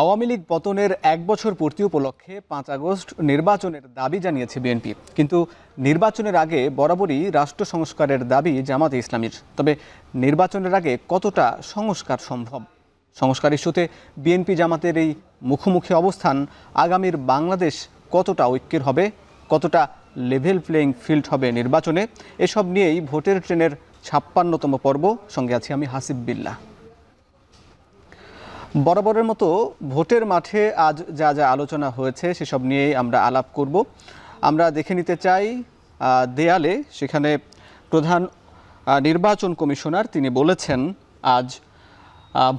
আওয়ামী লীগ পতনের এক বছর পূর্তি উপলক্ষে পাঁচ আগস্ট নির্বাচনের দাবি জানিয়েছে বিএনপি। কিন্তু নির্বাচনের আগে বরাবরই রাষ্ট্র সংস্কারের দাবি জামাতে ইসলামীর। তবে নির্বাচনের আগে কতটা সংস্কার সম্ভব? সংস্কার ইস্যুতে বিএনপি জামাতের এই মুখোমুখি অবস্থান আগামীর বাংলাদেশ কতটা ঐক্যের হবে, কতটা লেভেল প্লেইং ফিল্ড হবে নির্বাচনে, এসব নিয়েই ভোটের ট্রেনের ছাপ্পান্নতম পর্ব। সঙ্গে আছি আমি হাসিব বিল্লাহ। বরাবরের মতো ভোটের মাঠে আজ যা যা আলোচনা হয়েছে সেসব নিয়েই আমরা আলাপ করব। আমরা দেখে নিতে চাই দেয়ালে সেখানে প্রধান নির্বাচন কমিশনার তিনি বলেছেন, আজ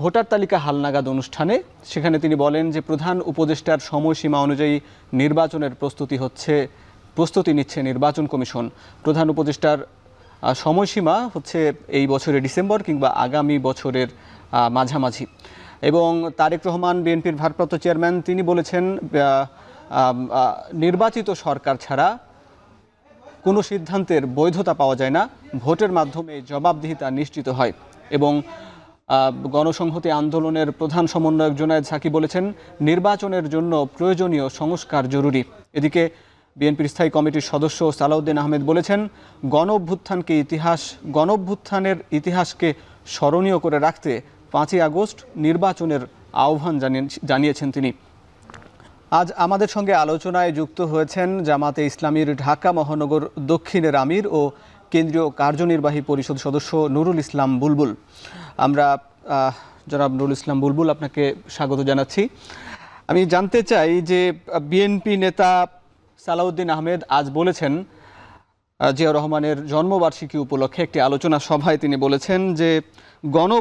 ভোটার তালিকা হালনাগাদ অনুষ্ঠানে। সেখানে তিনি বলেন যে প্রধান উপদেষ্টার সময়সীমা অনুযায়ী নির্বাচনের প্রস্তুতি হচ্ছে, প্রস্তুতি নিচ্ছে নির্বাচন কমিশন। প্রধান উপদেষ্টার সময়সীমা হচ্ছে এই বছরের ডিসেম্বর কিংবা আগামী বছরের মাঝামাঝি। এবং তারেক রহমান, বিএনপির ভারপ্রাপ্ত চেয়ারম্যান, তিনি বলেছেন নির্বাচিত সরকার ছাড়া কোনো সিদ্ধান্তের বৈধতা পাওয়া যায় না। ভোটের মাধ্যমে জবাবদিহিতা নিশ্চিত হয় এবং গণসংহতি আন্দোলনের প্রধান সমন্বয়ক জোনায়েদ সাকি বলেছেন, নির্বাচনের জন্য প্রয়োজনীয় সংস্কার জরুরি। এদিকে বিএনপির স্থায়ী কমিটির সদস্য সালাউদ্দিন আহমেদ বলেছেন গণ অভ্যুত্থানকে ইতিহাস গণ অভ্যুত্থানের ইতিহাসকে স্মরণীয় করে রাখতে পাঁচই আগস্ট নির্বাচনের আহ্বান জানিয়ে- জানিয়েছেন তিনি। আজ আমাদের সঙ্গে আলোচনায় যুক্ত হয়েছেন জামাতে ইসলামীর ঢাকা মহানগর দক্ষিণের আমির ও কেন্দ্রীয় কার্যনির্বাহী পরিষদ সদস্য নুরুল ইসলাম বুলবুল। আমরা জনাব নুরুল ইসলাম বুলবুল আপনাকে স্বাগত জানাচ্ছি। আমি জানতে চাই যে বিএনপি নেতা সালাউদ্দিন আহমেদ আজ বলেছেন জিয়াউর রহমানের জন্মবার্ষিকী উপলক্ষে একটি আলোচনা সভায় তিনি বলেছেন যে গণ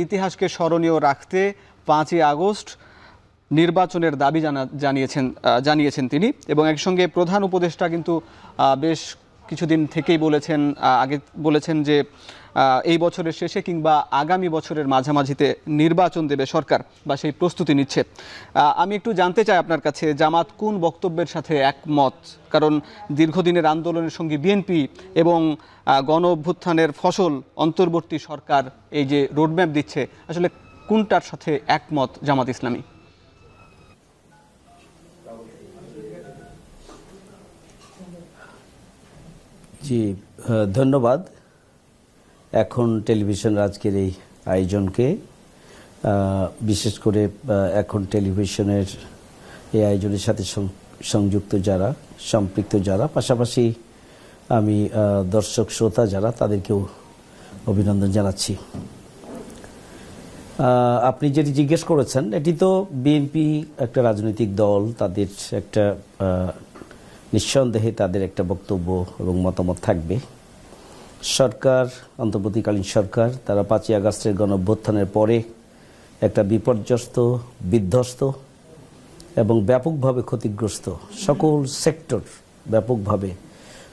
ইতিহাসকে স্মরণীয় রাখতে পাঁচই আগস্ট নির্বাচনের দাবি জানা জানিয়েছেন জানিয়েছেন তিনি এবং একসঙ্গে প্রধান উপদেষ্টা কিন্তু বেশ কিছুদিন থেকেই বলেছেন আগে বলেছেন যে এই বছরের শেষে কিংবা আগামী বছরের মাঝামাঝিতে নির্বাচন দেবে সরকার বা সেই প্রস্তুতি নিচ্ছে। আমি একটু জানতে চাই আপনার কাছে, জামাত কোন বক্তব্যের সাথে একমত? কারণ দীর্ঘদিনের আন্দোলনের সঙ্গে বিএনপি এবং গণ অভ্যুত্থানের ফসল অন্তর্বর্তী সরকার এই যে রোডম্যাপ দিচ্ছে, আসলে কোনটার সাথে একমত জামাত ইসলামী? জি ধন্যবাদ। এখন টেলিভিশন আজকের এই আয়োজনকে বিশেষ করে এখন টেলিভিশনের এই আয়োজনের সাথে সংযুক্ত যারা, সম্পৃক্ত যারা, পাশাপাশি আমি দর্শক, শ্রোতা যারা, তাদেরকেও অভিনন্দন জানাচ্ছি। আপনি যেটি জিজ্ঞেস করেছেন, এটি তো বিএনপি একটা রাজনৈতিক দল, তাদের একটা নিঃসন্দেহে তাদের একটা বক্তব্য এবং মতামত থাকবে। সরকার, অন্তর্বর্তীকালীন সরকার, তারা পাঁচই আগস্টের গণ অভ্যুত্থানের পরে একটা বিপর্যস্ত, বিধ্বস্ত এবং ব্যাপকভাবে ক্ষতিগ্রস্ত সকল সেক্টর ব্যাপকভাবে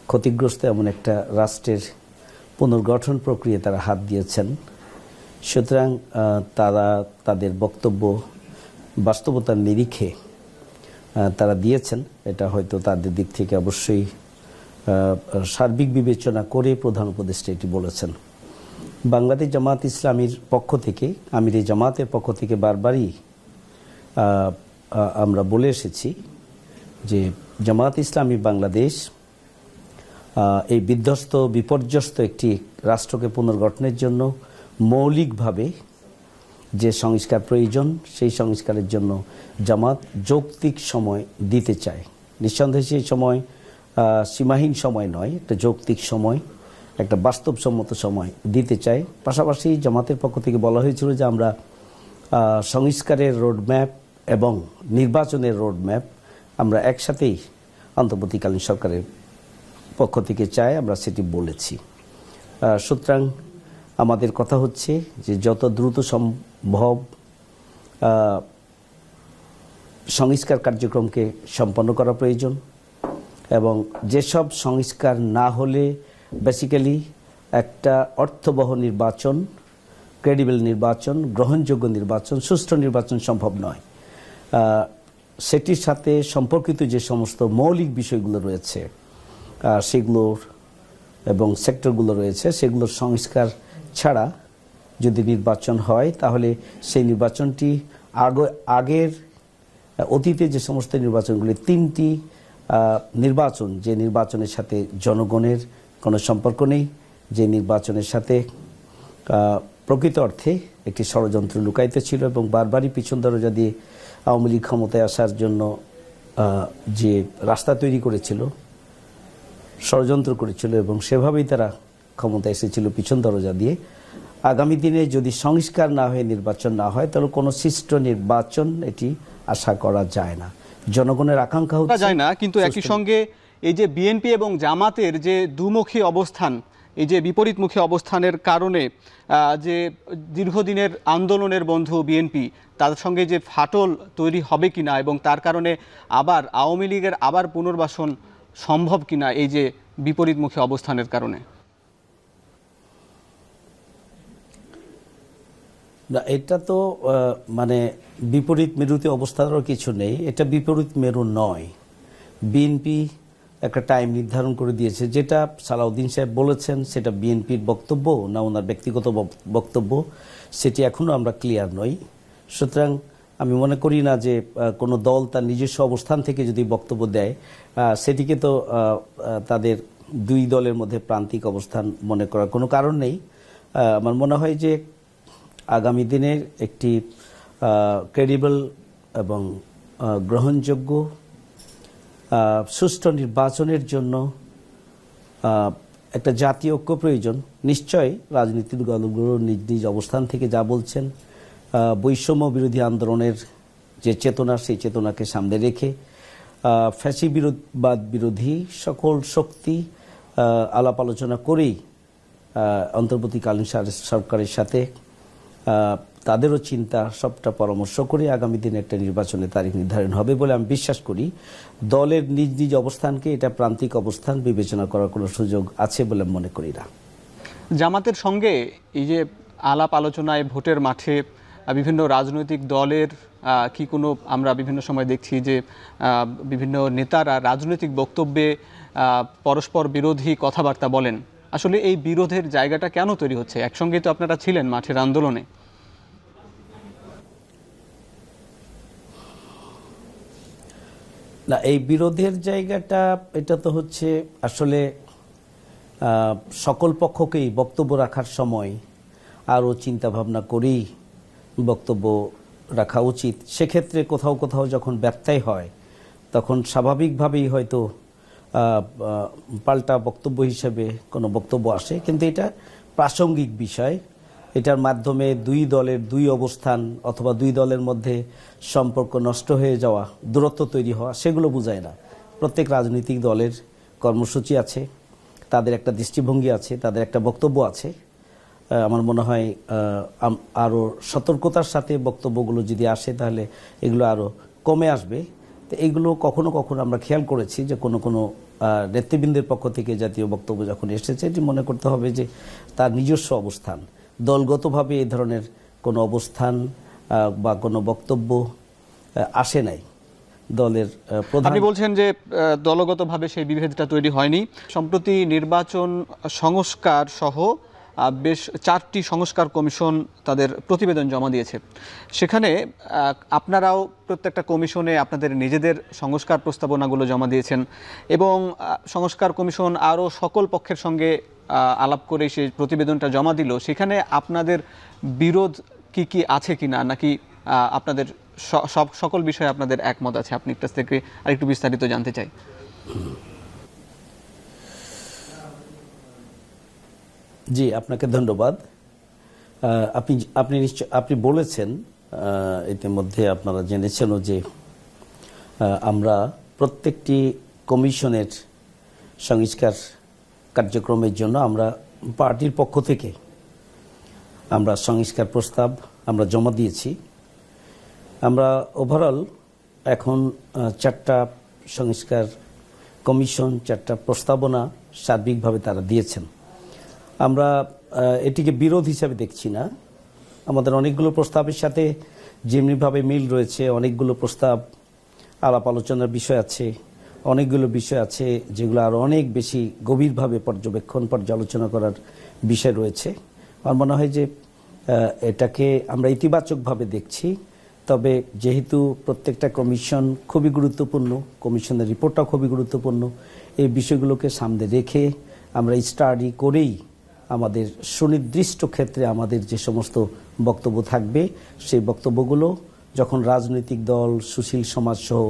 ক্ষতিগ্রস্ত এমন একটা রাষ্ট্রের পুনর্গঠন প্রক্রিয়া তারা হাত দিয়েছেন। সুতরাং তারা তাদের বক্তব্য বাস্তবতার নিরিখে তারা দিয়েছেন। এটা হয়তো তাদের দিক থেকে অবশ্যই সার্বিক বিবেচনা করে প্রধান উপদেষ্টা এটি বলেছেন। বাংলাদেশ জামাত ইসলামীর পক্ষ থেকে, আমির জামাতের পক্ষ থেকে বারবারই আমরা বলে এসেছি যে জামাত ইসলামী বাংলাদেশ এই বিধ্বস্ত, বিপর্যস্ত একটি রাষ্ট্রকে পুনর্গঠনের জন্য মৌলিকভাবে যে সংস্কার প্রয়োজন, সেই সংস্কারের জন্য জামাত যৌক্তিক সময় দিতে চায়। নিঃসন্দেহে সেই সময় সীমাহীন সময় নয়, একটা যৌক্তিক সময়, একটা বাস্তবসম্মত সময় দিতে চায়। পাশাপাশি জামাতের পক্ষ থেকে বলা হয়েছিল যে আমরা সংস্কারের রোডম্যাপ এবং নির্বাচনের রোডম্যাপ আমরা একসাথেই অন্তর্বর্তীকালীন সরকারের পক্ষ থেকে চাই, আমরা সেটি বলেছি। সুতরাং আমাদের কথা হচ্ছে যে যত দ্রুত আহ, সংস্কার কার্যক্রমকে সম্পন্ন করা প্রয়োজন এবং যেসব সংস্কার না হলে বেসিক্যালি একটা অর্থবহ নির্বাচন ক্রেডিবল নির্বাচন গ্রহণযোগ্য নির্বাচন সুষ্ঠু নির্বাচন সম্ভব নয়। সেটির সাথে সম্পর্কিত যে সমস্ত মৌলিক বিষয়গুলো রয়েছে সেগুলোর এবং সেক্টরগুলো রয়েছে সেগুলোর সংস্কার ছাড়া যদি নির্বাচন হয়, তাহলে সেই নির্বাচনটি আগ- আগের, অতীতে যে সমস্ত নির্বাচনগুলি, তিনটি নির্বাচন, যে নির্বাচনের সাথে জনগণের কোনো সম্পর্ক নেই, যে নির্বাচনের সাথে প্রকৃত অর্থে একটি ষড়যন্ত্র লুকায়িত ছিল এবং বারবারই পিছন দরজা দিয়ে আওয়ামী লীগ ক্ষমতায় আসার জন্য যে রাস্তা তৈরি করেছিল, ষড়যন্ত্র করেছিল এবং সেভাবেই তারা ক্ষমতা এসেছিল পিছন দরজা দিয়ে আগামী দিনে যদি সংস্কার না হয়ে নির্বাচন না হয় তাহলে কোনো সুষ্ঠু নির্বাচন এটি আশা করা যায় না। জনগণের আকাঙ্ক্ষা হচ্ছে যায় না কিন্তু একই সঙ্গে এই যে বিএনপি এবং জামাতের যে দুমুখী অবস্থান এই যে বিপরীতমুখী অবস্থানের কারণে যে দীর্ঘদিনের আন্দোলনের বন্ধু বিএনপি তাদের সঙ্গে যে ফাটল তৈরি হবে কিনা এবং তার কারণে আবার আওয়ামী লীগের আবার পুনর্বাসন সম্ভব কিনা এই যে বিপরীতমুখী অবস্থানের কারণে। না, এটা তো মানে বিপরীত মেরুতে অবস্থারও কিছু নেই। এটা বিপরীত মেরু নয়। বিএনপি একটা টাইম নির্ধারণ করে দিয়েছে, যেটা সালাউদ্দিন সাহেব বলেছেন, সেটা বিএনপির বক্তব্য না ওনার ব্যক্তিগত বক- বক্তব্য, সেটি এখনও আমরা ক্লিয়ার নই। সুতরাং আমি মনে করি না যে কোনো দল তার নিজস্ব অবস্থান থেকে যদি বক্তব্য দেয় সেটিকে তো তাদের দুই দলের মধ্যে প্রান্তিক অবস্থান মনে করার কোনো কারণ নেই। আমার মনে হয় যে আগামী দিনের একটি ক্রেডিবল এবং গ্রহণযোগ্য সুষ্ঠু নির্বাচনের জন্য একটা জাতীয় ঐক্য প্রয়োজন। নিশ্চয়ই রাজনীতির দলগুলো নিজ নিজ অবস্থান থেকে যা বলছেন বৈষম্য বিরোধী আন্দোলনের যে চেতনা, সেই চেতনাকে সামনে রেখে ফ্যাসি বিরোধবাদ বিরোধী সকল শক্তি আলাপ আলোচনা করেই অন্তর্বর্তীকালীন সার- সরকারের সাথে তাদেরও চিন্তা, সবটা পরামর্শ করে আগামী দিনে একটা নির্বাচনের তারিখ নির্ধারণ হবে বলে আমি বিশ্বাস করি। দলের নিজ নিজ অবস্থানকে এটা প্রান্তিক অবস্থান বিবেচনা করার কোনো সুযোগ আছে বলে মনে করি না। জামাতের সঙ্গে এই যে আলাপ আলোচনায় ভোটের মাঠে বিভিন্ন রাজনৈতিক দলের কি কোনো আমরা বিভিন্ন সময় দেখছি যে বিভিন্ন নেতারা রাজনৈতিক বক্তব্যে পরস্পর বিরোধী কথাবার্তা বলেন। আসলে এই বিরোধের জায়গাটা কেন তৈরি হচ্ছে? একসঙ্গে তো আপনারা ছিলেন মাঠের আন্দোলনে। না, এই বিরোধের জায়গাটা, এটা তো হচ্ছে আসলে সকল পক্ষকেই বক্তব্য রাখার সময় আরও চিন্তা ভাবনা করেই বক্তব্য রাখা উচিত। সেক্ষেত্রে কোথাও কোথাও যখন ব্যর্থাই হয়, তখন স্বাভাবিকভাবেই হয়তো পাল্টা বক্তব্য হিসেবে কোনো বক্তব্য আসে। কিন্তু এটা প্রাসঙ্গিক বিষয়। এটার মাধ্যমে দুই দলের দুই অবস্থান অথবা দুই দলের মধ্যে সম্পর্ক নষ্ট হয়ে যাওয়া, দূরত্ব তৈরি হওয়া, সেগুলো বোঝায় না। প্রত্যেক রাজনৈতিক দলের কর্মসূচি আছে, তাদের একটা দৃষ্টিভঙ্গি আছে, তাদের একটা বক্তব্য আছে। আমার মনে হয় আরও সতর্কতার সাথে বক্তব্যগুলো যদি আসে, তাহলে এগুলো আরও কমে আসবে। তো এগুলো কখনো কখনো আমরা খেয়াল করেছি যে কোনো কোনো নেতৃবৃন্দের পক্ষ থেকে জাতীয় বক্তব্য যখন এসেছে, এটি মনে করতে হবে যে তার নিজস্ব অবস্থান। দলগতভাবে এই ধরনের কোনো অবস্থান বা কোনো বক্তব্য আসে নাই। দলের আপনি বলছেন যে দলগতভাবে সেই বিভেদটা তৈরি হয়নি। সম্প্রতি নির্বাচন সংস্কার সহ বেশ চারটি সংস্কার কমিশন তাদের প্রতিবেদন জমা দিয়েছে। সেখানে আপনারাও প্রত্যেকটা কমিশনে আপনাদের নিজেদের সংস্কার প্রস্তাবনাগুলো জমা দিয়েছেন এবং সংস্কার কমিশন আরও সকল পক্ষের সঙ্গে আলাপ করে সেই প্রতিবেদনটা জমা দিল। সেখানে আপনাদের বিরোধ কি কি আছে কি না? নাকি আপনাদের স- সব, সকল বিষয়ে আপনাদের একমত আছে? আপনি কাছ থেকে আরেকটু বিস্তারিত জানতে চাই। জি, আপনাকে ধন্যবাদ। আপনি আপনি নিশ্চয়, আপনি বলেছেন ইতিমধ্যে আপনারা জেনেছেনও যে আমরা প্রত্যেকটি কমিশনের সংস্কার কার্যক্রমের জন্য আমরা পার্টির পক্ষ থেকে আমরা সংস্কার প্রস্তাব আমরা জমা দিয়েছি। আমরা ওভারঅল এখন চারটা সংস্কার কমিশন, চারটা প্রস্তাবনা সার্বিকভাবে তারা দিয়েছেন। আমরা এটিকে বিরোধ হিসাবে দেখছি না। আমাদের অনেকগুলো প্রস্তাবের সাথে যেমনিভাবে মিল রয়েছে, অনেকগুলো প্রস্তাব, আলাপ আলোচনার বিষয় আছে, অনেকগুলো বিষয় আছে যেগুলো আরও অনেক বেশি গভীরভাবে পর্যবেক্ষণ, পর্যালোচনা করার বিষয় রয়েছে। আমার মনে হয় যে এটাকে আমরা ইতিবাচকভাবে দেখছি, তবে যেহেতু প্রত্যেকটা কমিশন খুবই গুরুত্বপূর্ণ, কমিশনের রিপোর্টটা খুবই গুরুত্বপূর্ণ, এই বিষয়গুলোকে সামনে রেখে আমরা স্টাডি করেই আমাদের সুনির্দিষ্ট ক্ষেত্রে আমাদের যে সমস্ত বক্তব্য থাকবে, সেই বক্তব্যগুলো যখন রাজনৈতিক দল, সুশীল সমাজ সহ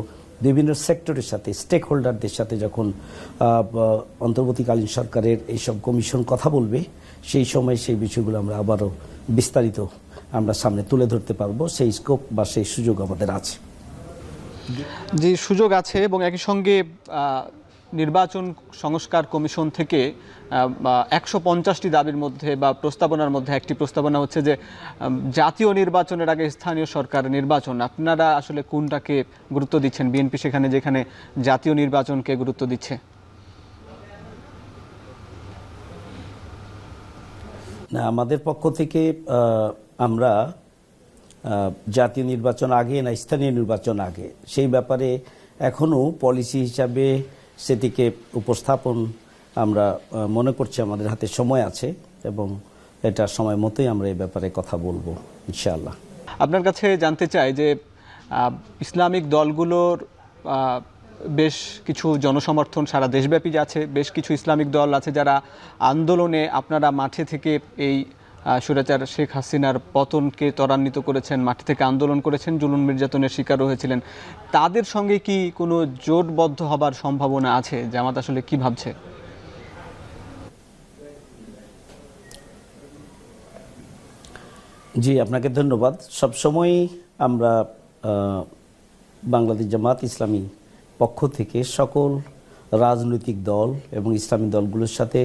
বিভিন্ন সেক্টরের সাথে স্টেক হোল্ডারদের সাথে যখন অন্তর্বর্তীকালীন সরকারের এইসব কমিশন কথা বলবে, সেই সময় সেই বিষয়গুলো আমরা আবারও বিস্তারিত আমরা সামনে তুলে ধরতে পারব। সেই স্কোপ বা সেই সুযোগ আমাদের আছে। যে সুযোগ আছে এবং একই সঙ্গে নির্বাচন সংস্কার কমিশন থেকে একশো পঞ্চাশটি দাবির মধ্যে বা প্রস্তাবনার মধ্যে একটি প্রস্তাবনা হচ্ছে যে জাতীয় নির্বাচনের আগে স্থানীয় সরকার নির্বাচন। আপনারা আসলে কোনটাকে গুরুত্ব দিচ্ছেন? বিএনপি সেখানে যেখানে জাতীয় নির্বাচনকে গুরুত্ব দিচ্ছে। না, আমাদের পক্ষ থেকে আমরা জাতীয় নির্বাচন আগে না স্থানীয় নির্বাচন আগে? সেই ব্যাপারে এখনও পলিসি হিসাবে সেটিকে উপস্থাপন আমরা মনে করছি আমাদের হাতে সময় আছে এবং এটা সময় মতোই আমরা এই ব্যাপারে কথা বলব, ইনশাআল্লাহ। আপনার কাছে জানতে চাই যে ইসলামিক দলগুলোর বেশ কিছু জনসমর্থন সারা দেশব্যাপী আছে, বেশ কিছু ইসলামিক দল আছে যারা আন্দোলনে আপনারা মাঠে থেকে এই আহ, স্বৈরাচার শেখ হাসিনার পতনকে ত্বরান্বিত করেছেন মাঠে থেকে আন্দোলন করেছেন জুলুন নির্যাতনের শিকারও হয়েছিলেন। তাদের সঙ্গে কি কোনো জোটবদ্ধ হবার সম্ভাবনা আছে? জামাত আসলে কি ভাবছে? জি আপনাকে ধন্যবাদ। সবসময়ই আমরা বাংলাদেশ জামাত ইসলামী পক্ষ থেকে সকল রাজনৈতিক দল এবং ইসলামী দলগুলোর সাথে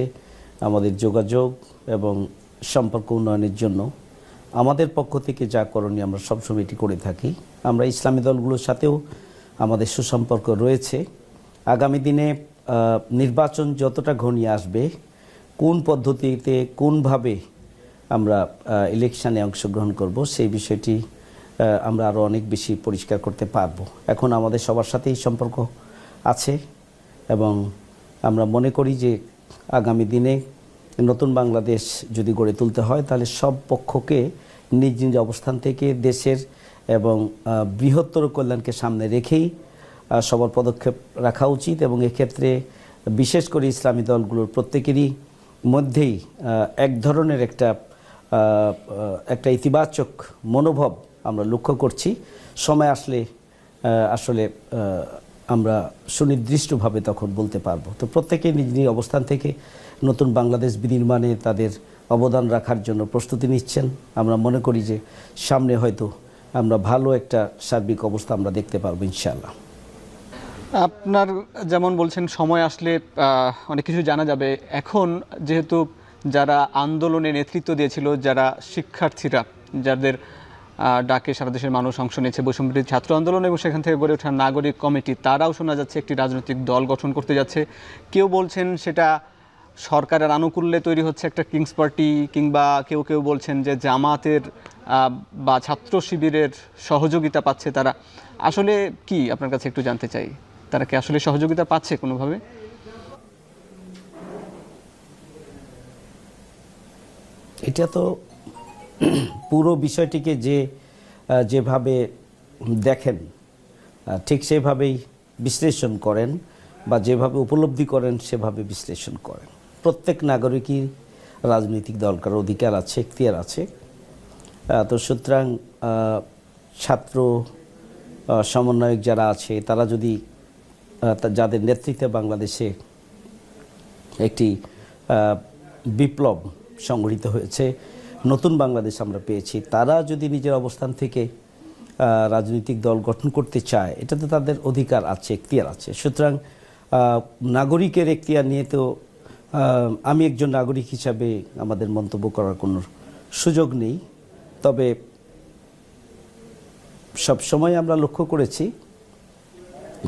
আমাদের যোগাযোগ এবং সম্পর্ক উন্নয়নের জন্য আমাদের পক্ষ থেকে যা করণীয় আমরা সবসময় এটি করে থাকি। আমরা ইসলামী দলগুলোর সাথেও আমাদের সুসম্পর্ক রয়েছে। আগামী দিনে নির্বাচন যতটা ঘনিয়ে আসবে, কোন পদ্ধতিতে কোনভাবে আমরা ইলেকশানে অংশগ্রহণ করব, সেই বিষয়টি আমরা আরও অনেক বেশি পরিষ্কার করতে পারব। এখন আমাদের সবার সাথেই সম্পর্ক আছে এবং আমরা মনে করি যে আগামী দিনে নতুন বাংলাদেশ যদি গড়ে তুলতে হয়, তাহলে সব পক্ষকে নিজ নিজ অবস্থান থেকে দেশের এবং বৃহত্তর কল্যাণকে সামনে রেখেই সবার পদক্ষেপ রাখা উচিত এবং এক্ষেত্রে বিশেষ করে ইসলামী দলগুলোর প্রত্যেকেরই মধ্যেই এক ধরনের একটা একটা ইতিবাচক মনোভাব আমরা লক্ষ্য করছি। সময় আসলে আসলে আমরা সুনির্দিষ্টভাবে তখন বলতে পারব। তো প্রত্যেকে নিজ নিজ অবস্থান থেকে নতুন বাংলাদেশ বিনির্মাণে তাদের অবদান রাখার জন্য প্রস্তুতি নিচ্ছেন। আমরা মনে করি যে সামনে হয়তো আমরা ভালো একটা সার্বিক অবস্থা আমরা দেখতে পারব ইনশাআল্লাহ। আপনার যেমন বলছেন, সময় আসলে অনেক কিছু জানা যাবে। এখন যেহেতু যারা আন্দোলনে নেতৃত্ব দিয়েছিল, যারা শিক্ষার্থীরা, যাদের ডাকে সারা দেশের মানুষ অংশ নিয়েছে, বৈষম্যবিরোধী ছাত্র আন্দোলন এবং সেখান থেকে গড়ে ওঠা নাগরিক কমিটি, তারাও শোনা যাচ্ছে, একটি রাজনৈতিক দল গঠন করতে যাচ্ছে। কেউ বলছেন সেটা সরকারের আনুকূল্যে তৈরি হচ্ছে একটা কিংস পার্টি কিংবা কেউ কেউ বলছেন যে জামাতের বা ছাত্র শিবিরের সহযোগিতা পাচ্ছে তারা। আসলে কি আপনার কাছে একটু জানতে চাই? তারা কি আসলে সহযোগিতা পাচ্ছে কোনোভাবে? এটা তো পুরো বিষয়টিকে যে যেভাবে দেখেন ঠিক সেভাবেই বিশ্লেষণ করেন বা যেভাবে উপলব্ধি করেন সেভাবে বিশ্লেষণ করেন। প্রত্যেক নাগরিকই রাজনৈতিক দল করার অধিকার আছে, এখতিয়ার আছে। তো সুতরাং ছাত্র সমন্বয়ক যারা আছে, তারা যদি যাদের নেতৃত্বে বাংলাদেশে একটি বিপ্লব সংগঠিত হয়েছে, নতুন বাংলাদেশ আমরা পেয়েছি, তারা যদি নিজের অবস্থান থেকে রাজনৈতিক দল গঠন করতে চায়, এটা তো তাদের অধিকার আছে, এখতিয়ার আছে। সুতরাং নাগরিকের এখতিয়ার নিয়ে তো আমি একজন নাগরিক হিসাবে আমাদের মন্তব্য করার কোনো সুযোগ নেই। তবে সব সময় আমরা লক্ষ্য করেছি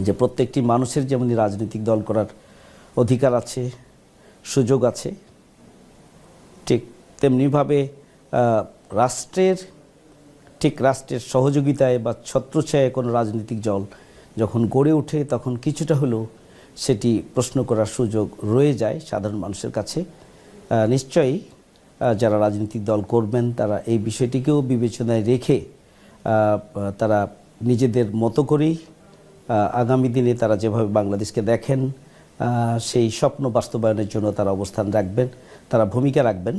যে প্রত্যেকটি মানুষের যেমন রাজনৈতিক দল করার অধিকার আছে, সুযোগ আছে, ঠিক তেমনিভাবে রাষ্ট্রের, ঠিক রাষ্ট্রের সহযোগিতায় বা ছত্রছায়ায় কোনো রাজনৈতিক দল যখন গড়ে ওঠে তখন কিছুটা হলেও সেটি প্রশ্ন করার সুযোগ রয়ে যায় সাধারণ মানুষের কাছে। নিশ্চয়ই যারা রাজনৈতিক দল করবেন, তারা এই বিষয়টিকেও বিবেচনায় রেখে তারা নিজেদের মতো করেই আগামী দিনে তারা যেভাবে বাংলাদেশকে দেখেন সেই স্বপ্ন বাস্তবায়নের জন্য তারা অবস্থান রাখবেন, তারা ভূমিকা রাখবেন,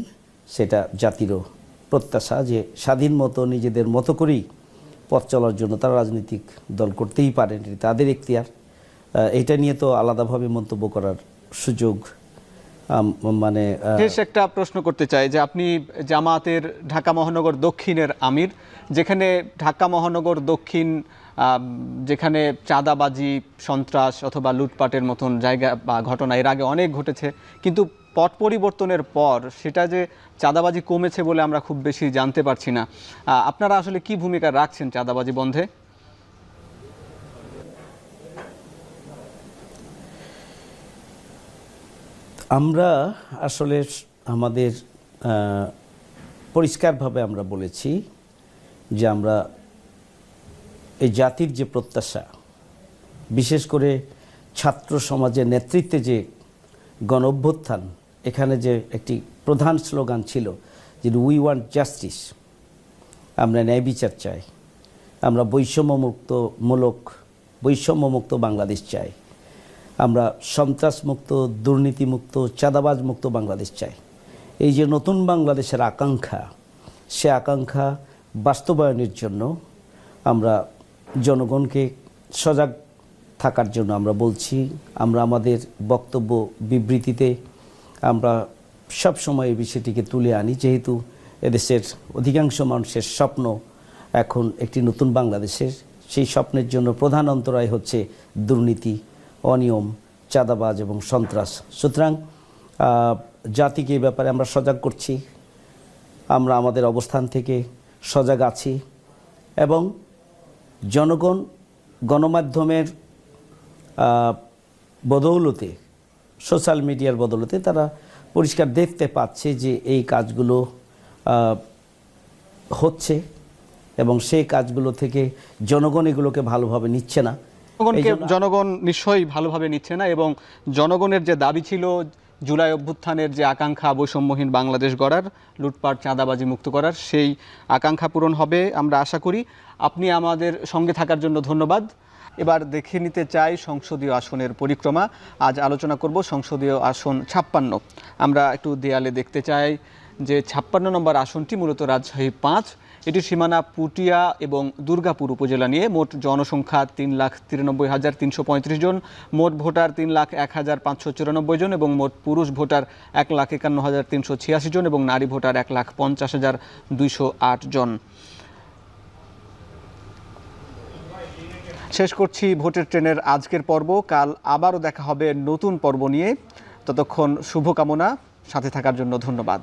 সেটা জাতিরও প্রত্যাশা যে স্বাধীন মতো নিজেদের মতো করেই পথ চলার জন্য তারা রাজনৈতিক দল করতেই পারেন তাদের এখতিয়ার। এটা নিয়ে তো আলাদাভাবে মন্তব্য করার সুযোগ মানে শেষ একটা প্রশ্ন করতে চাই যে আপনি জামাতের ঢাকা মহানগর দক্ষিণের আমির, যেখানে ঢাকা মহানগর দক্ষিণ যেখানে চাঁদাবাজি, সন্ত্রাস অথবা লুটপাটের মতন জায়গা বা ঘটনা এর আগে অনেক ঘটেছে, কিন্তু পট পরিবর্তনের পর সেটা যে চাঁদাবাজি কমেছে বলে আমরা খুব বেশি জানতে পারছি না। আপনারা আসলে কি ভূমিকা রাখছেন চাঁদাবাজি বন্ধে? আমরা আসলে আমাদের পরিষ্কারভাবে আমরা বলেছি যে আমরা এই জাতির যে প্রত্যাশা, বিশেষ করে ছাত্র সমাজের নেতৃত্বে যে গণ অভ্যুত্থান, এখানে যে একটি প্রধান স্লোগান ছিল যে উই ওয়ান্ট জাস্টিস আমরা ন্যায় বিচার চাই, আমরা বৈষম্যমুক্ত মূলক বৈষম্যমুক্ত বাংলাদেশ চাই। আমরা সন্ত্রাসমুক্ত, দুর্নীতিমুক্ত চাঁদাবাজ মুক্ত বাংলাদেশ চাই। এই যে নতুন বাংলাদেশের আকাঙ্ক্ষা, সে আকাঙ্ক্ষা বাস্তবায়নের জন্য আমরা জনগণকে সজাগ থাকার জন্য আমরা বলছি, আমরা আমাদের বক্তব্য বিবৃতিতে আমরা সব সময় এই বিষয়টিকে তুলে আনি। যেহেতু এদেশের অধিকাংশ মানুষের স্বপ্ন এখন একটি নতুন বাংলাদেশের, সেই স্বপ্নের জন্য প্রধান অন্তরায় হচ্ছে দুর্নীতি অনিয়ম, চাঁদাবাজ এবং সন্ত্রাস। সুতরাং জাতিকে এই ব্যাপারে আমরা সজাগ করছি। আমরা আমাদের অবস্থান থেকে সজাগ আছি এবং জনগণ গণমাধ্যমের বদৌলতে, সোশ্যাল মিডিয়ার বদৌলতে তারা পরিষ্কার দেখতে পাচ্ছে যে এই কাজগুলো হচ্ছে এবং সেই কাজগুলো থেকে জনগণ এগুলোকে ভালোভাবে নিচ্ছে না। জনগণকে জনগণ নিশ্চয়ই ভালোভাবে নিচ্ছে না এবং জনগণের যে দাবি ছিল জুলাই অভ্যুত্থানের যে আকাঙ্ক্ষা বৈষম্যহীন বাংলাদেশ গড়ার লুটপাট চাঁদাবাজি মুক্ত করার সেই আকাঙ্ক্ষা পূরণ হবে আমরা আশা করি। আপনি আমাদের সঙ্গে থাকার জন্য ধন্যবাদ। এবার দেখে নিতে চাই সংসদীয় আসনের পরিক্রমা। আজ আলোচনা করব সংসদীয় আসন ছাপ্পান্ন। আমরা একটু দেয়ালে দেখতে চাই যে ছাপ্পান্ন নম্বর আসনটি মূলত রাজশাহী পাঁচ এটির সীমানা পুটিয়া এবং দুর্গাপুর উপজেলা নিয়ে মোট জনসংখ্যা তিন লাখ তিরানব্বই হাজার তিনশো পঁয়ত্রিশ জন, মোট ভোটার তিন লাখ এক হাজার পাঁচশো চুরানব্বই জন এবং মোট পুরুষ ভোটার এক লাখ একান্ন হাজার তিনশো ছিয়াশি জন এবং নারী ভোটার এক লাখ পঞ্চাশ হাজার দুইশো আট জন। শেষ করছি ভোটের ট্রেনের আজকের পর্ব। কাল আবারও দেখা হবে নতুন পর্ব নিয়ে। ততক্ষণ শুভকামনা। সাথে থাকার জন্য ধন্যবাদ।